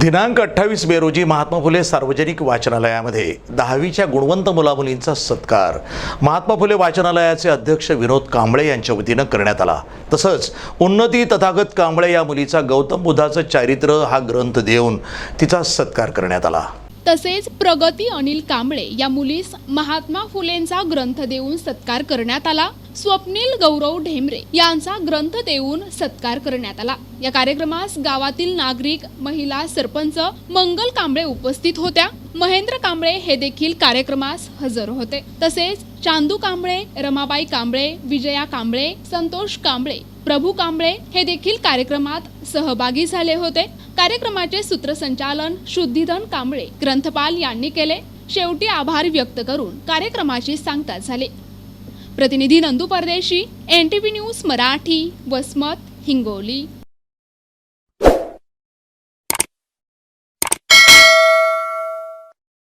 दिनांक अठ्ठावीस मे रोजी महात्मा फुले सार्वजनिक वाचनालयामध्ये दहावीच्या गुणवंत मुलामुलींचा सत्कार. महात्मा फुले वाचनालयाचे अध्यक्ष विनोद कांबळे यांच्या वतीनं करण्यात आला. तसंच उन्नती तथागत कांबळे या मुलीचा गौतम बुद्धाचं चारित्र्य हा ग्रंथ देऊन तिचा सत्कार करण्यात आला. तसेच प्रगती अनिल कांबळे या मुलीस महात्मा फुलेंचा ग्रंथ देऊन सत्कार करण्यात आला. स्वप्नील गौरव ढेमरे यांचा ग्रंथ देऊन सत्कार करण्यात आला. या कार्यक्रमास गावातील नागरिक महिला सरपंच मंगल कांबळे उपस्थित होत्या. महेंद्र कांबळे हे देखील कार्यक्रमास हजर होते. तसेच चांदू कांबळे रमाबाई कांबळे विजया कांबळे संतोष कांबळे प्रभू कांबळे हे देखील कार्यक्रमात सहभागी झाले होते. कार्यक्रमाचे सूत्रसंचालन शुद्धिधन कांबळे ग्रंथपाल यांनी केले. शेवटी आभार व्यक्त करून कार्यक्रमाची सांगता झाली. प्रतिनिधी Nandu Pardeshi N T V news Marathi Wasmat Hingoli.